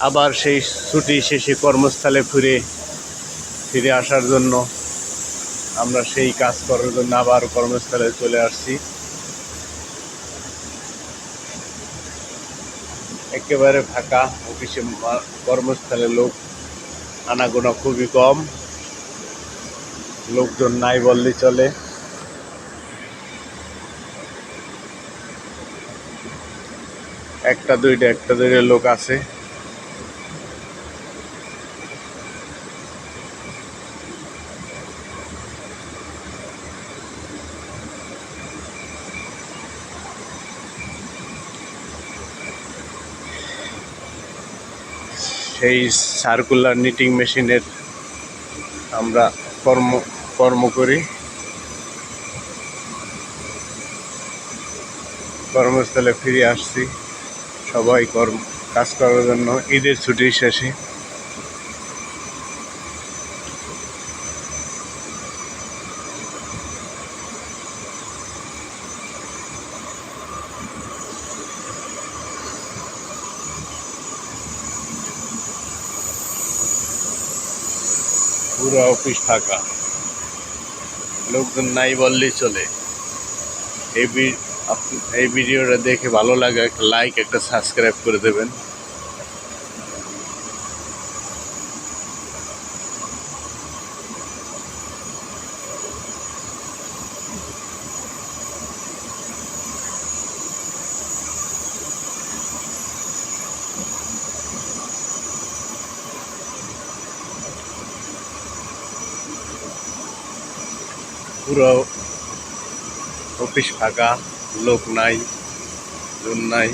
আবার সেই ছুটি শেষে কর্মস্থলে ফিরে ফিরে আসার জন্য আমরা সেই কাজ করার জন্য আবার কর্মস্থলে চলে আসছি। একেবারে ফাঁকা অফিসে কর্মস্থলে লোক আনাগোনা খুবই কম। লোকজন নাই বললেই চলে। একটা দুইটা একটা দুইটা লোক আছে। সেই সার্কুলার নিটিং মেশিনের আমরা কর্ম কর্ম করি। কর্মস্থলে ফিরে আসছি। সবাই কর্ম, কাজ করার জন্য ঈদের ছুটির শেষে। পুরো অফিস থাকা লোকজন নাই বললেই চলে। এই এই ভিডিওটা দেখে ভালো লাগে, একটা লাইক একটা সাবস্ক্রাইব করে দেবেন। পুরো অফিস ফাঁকা লোক নাই জন নাই।